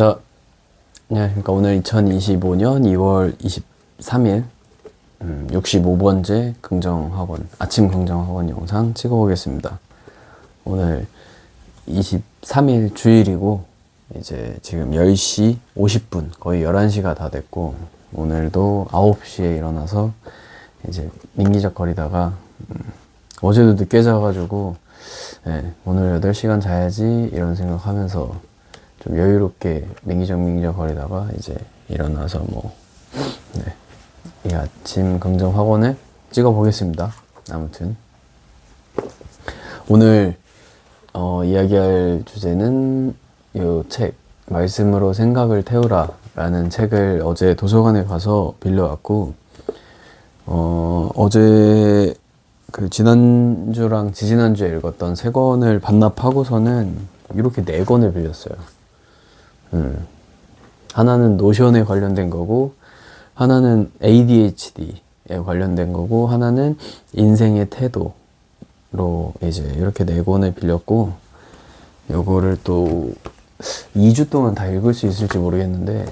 자, 안녕하십니까. 오늘 2025년 2월 23일 음, 65번째 긍정학원, 아침 긍정학원 영상 찍어보겠습니다. 오늘 23일 주일이고, 이제 지금 10시 50분, 거의 11시가 다 됐고, 오늘도 9시에 일어나서 이제 민기적 거리다가, 음, 어제도 늦게 자가지고, 예, 오늘 8시간 자야지, 이런 생각하면서 좀 여유롭게 민기적 거리다가 이제 일어나서 뭐, 네. 이 아침 긍정 학원을 찍어 보겠습니다. 아무튼 오늘 어, 이야기할 주제는 이책 말씀으로 생각을 태우라 라는 책을 어제 도서관에 가서 빌려왔고 어, 어제 그 지난주랑 지지난주에 읽었던 세 권을 반납하고서는 이렇게 네 권을 빌렸어요. 음. 하나는 노션에 관련된 거고 하나는 ADHD에 관련된 거고 하나는 인생의 태도로 이제 이렇게 네 권을 빌렸고 요거를 또 2주 동안 다 읽을 수 있을지 모르겠는데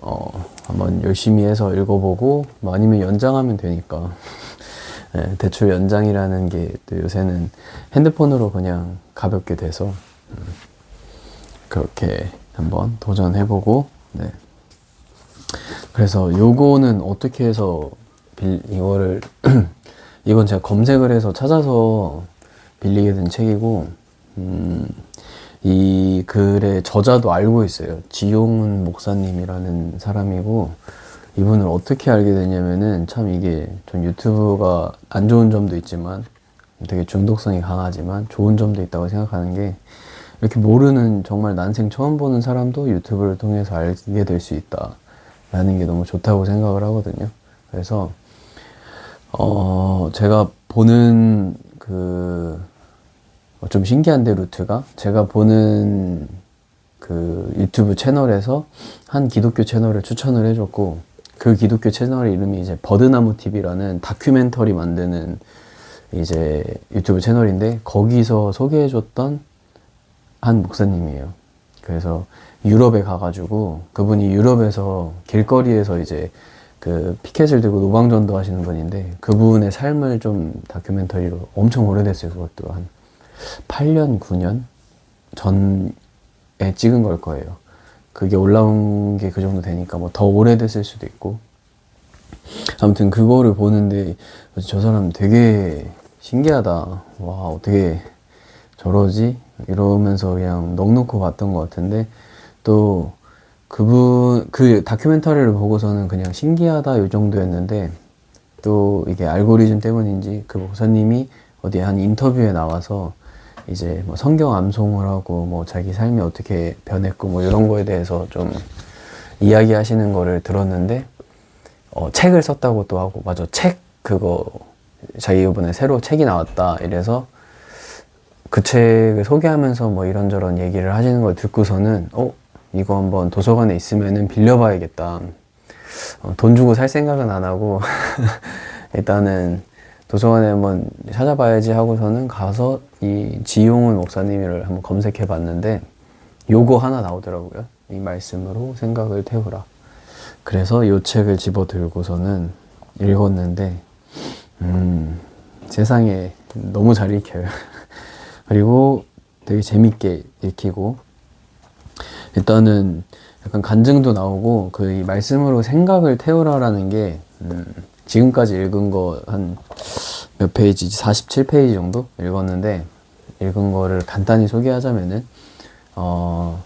어 한번 열심히 해서 읽어보고 뭐 아니면 연장하면 되니까 네, 대출 연장이라는 게 또 요새는 핸드폰으로 그냥 가볍게 돼서 음, 그렇게 한번 도전해보고 네. 그래서 요거는 어떻게 해서 빌, 이거를 이건 제가 검색을 해서 찾아서 빌리게 된 책이고 음, 이 글의 저자도 알고 있어요. 지용훈 목사님이라는 사람이고 이분을 어떻게 알게 됐냐면은 참 이게 전 유튜브가 안 좋은 점도 있지만 되게 중독성이 강하지만 좋은 점도 있다고 생각하는 게 이렇게 모르는 정말 난생 처음 보는 사람도 유튜브를 통해서 알게 될 수 있다. 라는 게 너무 좋다고 생각을 하거든요. 그래서, 어, 제가 보는 그, 좀 신기한데, 루트가? 제가 보는 그 유튜브 채널에서 한 기독교 채널을 추천을 해줬고, 그 기독교 채널의 이름이 이제 버드나무 TV라는 다큐멘터리 만드는 이제 유튜브 채널인데, 거기서 소개해줬던 한 목사님이에요. 그래서 유럽에 가가지고 그분이 유럽에서 길거리에서 이제 그 피켓을 들고 노방전도 하시는 분인데 그분의 삶을 좀 다큐멘터리로 엄청 오래됐어요. 그것도 한 8년, 9년 전에 찍은 걸 거예요. 그게 올라온 게 그 정도 되니까 뭐 더 오래됐을 수도 있고 아무튼 그거를 보는데 저 사람 되게 신기하다. 와 어떻게 저러지? 이러면서 그냥 넋놓고 봤던 것 같은데 또 그분 그 다큐멘터리를 보고서는 그냥 신기하다 이 정도였는데 또 이게 알고리즘 때문인지 그 목사님이 어디 한 인터뷰에 나와서 이제 뭐 성경 암송을 하고 뭐 자기 삶이 어떻게 변했고 뭐 이런 거에 대해서 좀 이야기하시는 거를 들었는데 어, 책을 썼다고 또 하고 맞아 책 그거 자기 이번에 새로 책이 나왔다 이래서 그 책을 소개하면서 뭐 이런저런 얘기를 하시는 걸 듣고서는 어 이거 한번 도서관에 있으면은 빌려봐야겠다. 어, 돈 주고 살 생각은 안 하고 일단은 도서관에 한번 찾아봐야지 하고서는 가서 이 지용훈 목사님을 한번 검색해 봤는데 요거 하나 나오더라고요. 이 말씀으로 생각을 태우라. 그래서 요 책을 집어 들고서는 읽었는데 음, 세상에 너무 잘 읽혀요. 그리고 되게 재밌게 읽히고 일단은 약간 간증도 나오고 그이 말씀으로 생각을 태우라라는 게 음, 지금까지 읽은 거 한 몇 페이지 47페이지 정도 읽었는데 읽은 거를 간단히 소개하자면은 어,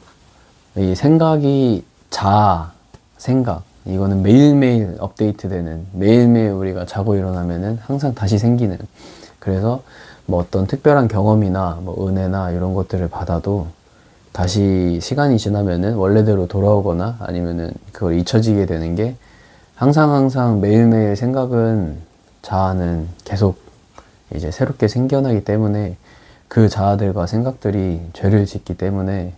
이 생각이 자 생각. 이거는 매일매일 업데이트되는 매일매일 우리가 자고 일어나면은 항상 다시 생기는. 그래서 뭐 어떤 특별한 경험이나 뭐 은혜나 이런 것들을 받아도 다시 시간이 지나면은 원래대로 돌아오거나 아니면은 그걸 잊혀지게 되는 게 항상 항상 매일매일 생각은 자아는 계속 이제 새롭게 생겨나기 때문에 그 자아들과 생각들이 죄를 짓기 때문에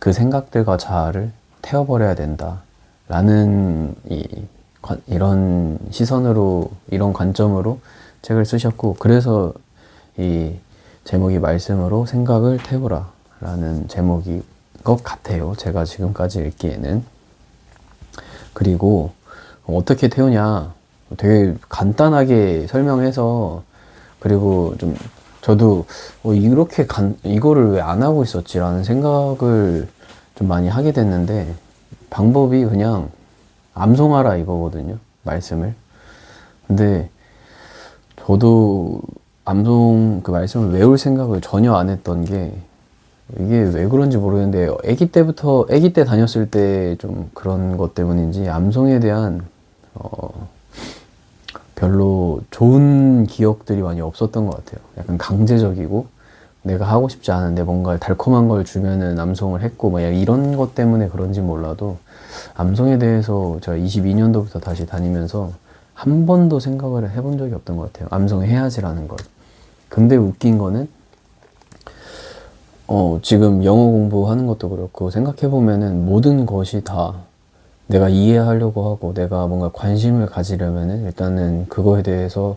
그 생각들과 자아를 태워버려야 된다. 라는 이, 이런 시선으로, 이런 관점으로 책을 쓰셨고, 그래서 이 제목이 말씀으로 생각을 태우라 라는 제목이 것 같아요. 제가 지금까지 읽기에는. 그리고 어떻게 태우냐 되게 간단하게 설명해서 그리고 좀 저도 어, 이렇게 간, 이거를 왜 안 하고 있었지라는 생각을 좀 많이 하게 됐는데 방법이 그냥 암송하라 이거거든요. 말씀을. 근데 저도 암송 그 말씀을 외울 생각을 전혀 안 했던 게 이게 왜 그런지 모르겠는데 아기 때부터 아기 때 다녔을 때 좀 그런 것 때문인지 암송에 대한 어 별로 좋은 기억들이 많이 없었던 것 같아요. 약간 강제적이고 내가 하고 싶지 않은데 뭔가 달콤한 걸 주면은 암송을 했고 뭐 이런 것 때문에 그런지 몰라도 암송에 대해서 제가 22년도부터 다시 다니면서 한 번도 생각을 해본 적이 없던 것 같아요. 암송 해야지라는 걸. 근데 웃긴 거는 어, 지금 영어 공부하는 것도 그렇고 생각해보면은 모든 것이 다 내가 이해하려고 하고 내가 뭔가 관심을 가지려면은 일단은 그거에 대해서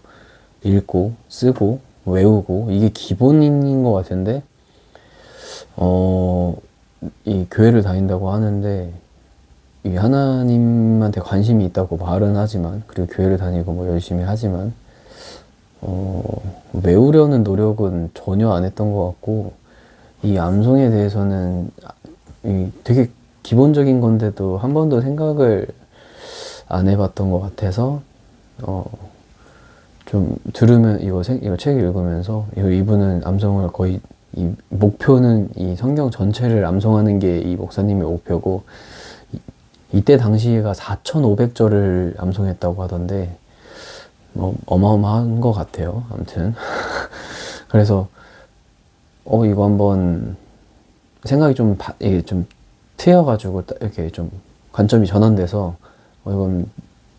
읽고 쓰고 외우고 이게 기본인 것 같은데 어, 이 교회를 다닌다고 하는데 이 하나님한테 관심이 있다고 말은 하지만 그리고 교회를 다니고 뭐 열심히 하지만 어, 외우려는 노력은 전혀 안 했던 것 같고 이 암송에 대해서는 이 되게 기본적인 건데도 한 번도 생각을 안 해봤던 것 같아서 어, 좀 들으면 이거 생, 이거 책 읽으면서 이거 이분은 암송을 거의 이 목표는 이 성경 전체를 암송하는 게 이 목사님의 목표고 이, 이때 당시가 4,500절을 암송했다고 하던데 뭐 어마어마한 것 같아요. 아무튼 그래서 어 이거 한번 생각이 좀 바, 이게 좀 트여가지고 이렇게 좀 관점이 전환돼서 어 이건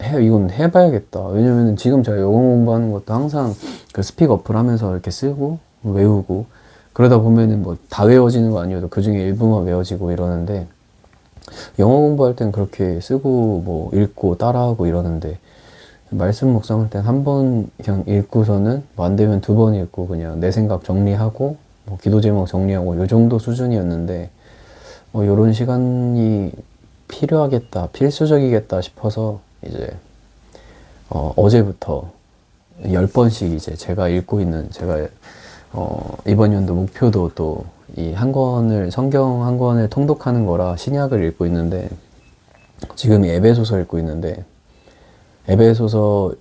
해 이건 해봐야겠다. 왜냐면은 지금 제가 영어 공부하는 것도 항상 그 스픽 어플 하면서 이렇게 쓰고 외우고 그러다 보면은 뭐 다 외워지는 거 아니어도 그 중에 일부만 외워지고 이러는데 영어 공부할 땐 그렇게 쓰고 뭐 읽고 따라하고 이러는데 말씀 묵상할 땐 한 번 그냥 읽고서는 뭐 안 되면 두 번 읽고 그냥 내 생각 정리하고 뭐 기도 제목 정리하고 요 정도 수준이었는데 뭐 요런 시간이 필요하겠다 필수적이겠다 싶어서 이제 어, 어제부터 열 번씩 이제 제가 읽고 있는 제가 어, 이번 연도 목표도 또 이 한 권을 성경 한 권을 통독하는 거라 신약을 읽고 있는데 지금 에베소서 읽고 있는데 에베소서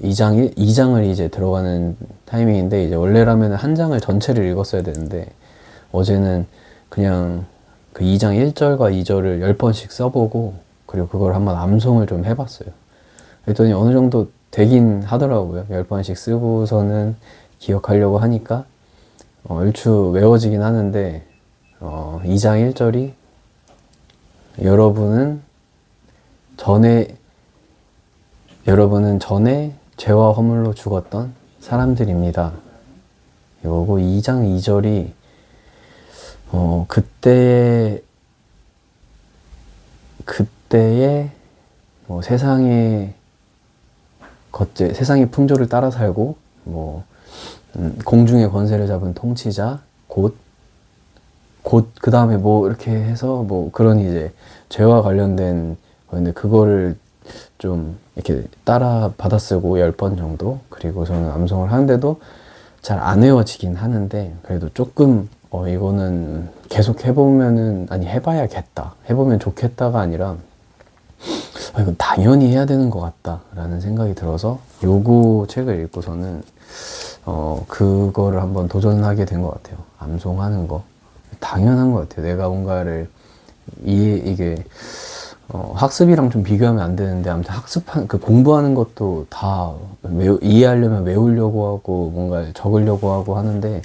2장 2장을 이제 들어가는 타이밍인데 이제 원래라면 한 장을 전체를 읽었어야 되는데 어제는 그냥 그 2장 1절과 2절을 10번씩 써보고 그리고 그걸 한번 암송을 좀 해봤어요. 그랬더니 어느 정도 되긴 하더라고요. 10번씩 쓰고서는 기억하려고 하니까 어, 얼추 외워지긴 하는데 어, 2장 1절이 여러분은 전에 여러분은 전에 죄와 허물로 죽었던 사람들입니다. 이거고 2장 2절이 어 그때의 그때의 뭐 세상의 것들 세상의 풍조를 따라 살고 뭐 음, 공중의 권세를 잡은 통치자 곧 곧그 다음에 뭐 이렇게 해서 뭐 그런 이제 죄와 관련된 근데 그거를 좀 이렇게 따라 받아쓰고 열번 정도? 그리고 저는 암송을 하는데도 잘 안 외워지긴 하는데 그래도 조금 어 이거는 계속 해보면은 아니 해봐야겠다. 해보면 좋겠다가 아니라 아, 이건 당연히 해야 되는 것 같다라는 생각이 들어서 요거 책을 읽고서는 어 그거를 한번 도전하게 된 것 같아요. 암송하는 거. 당연한 것 같아요. 내가 뭔가를 이해 이게 어, 학습이랑 좀 비교하면 안 되는데 아무튼 학습한 그 공부하는 것도 다 외우, 이해하려면 외우려고 하고 뭔가 적으려고 하고 하는데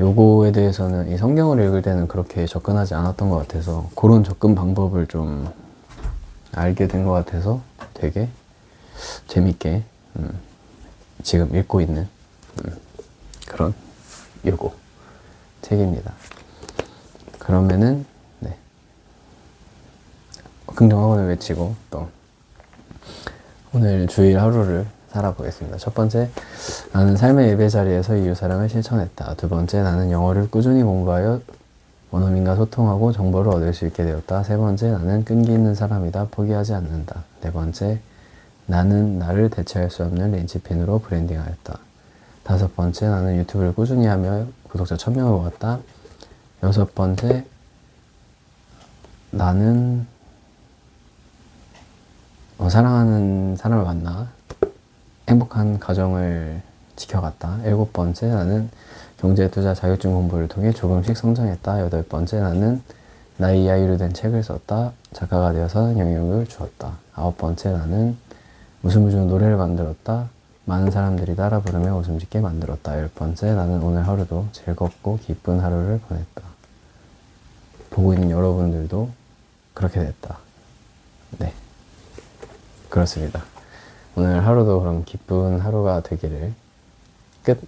요거에 대해서는 이 성경을 읽을 때는 그렇게 접근하지 않았던 것 같아서 그런 접근 방법을 좀 알게 된 것 같아서 되게 재밌게 음, 지금 읽고 있는 음, 그런 요거 책입니다. 그러면은 긍정학원을 외치고 또 오늘 주일 하루를 살아보겠습니다. 첫 번째, 나는 삶의 예배 자리에서 이웃 사랑을 실천했다. 두 번째, 나는 영어를 꾸준히 공부하여 원어민과 소통하고 정보를 얻을 수 있게 되었다. 세 번째, 나는 끈기 있는 사람이다. 포기하지 않는다. 네 번째, 나는 나를 대체할 수 없는 린치핀으로 브랜딩하였다. 다섯 번째, 나는 유튜브를 꾸준히 하며 구독자 1000명을 모았다. 여섯 번째, 나는 어, 사랑하는 사람을 만나 행복한 가정을 지켜갔다. 일곱 번째, 나는 경제 투자 자격증 공부를 통해 조금씩 성장했다. 여덟 번째, 나는 나의 이야기로 된 책을 썼다. 작가가 되어서 영향을 주었다. 아홉 번째, 나는 웃음을 노래를 만들었다. 많은 사람들이 따라 부르며 웃음 짓게 만들었다. 열 번째, 나는 오늘 하루도 즐겁고 기쁜 하루를 보냈다. 보고 있는 여러분들도 그렇게 됐다. 네. 그렇습니다. 오늘 하루도 그럼 기쁜 하루가 되기를 끝.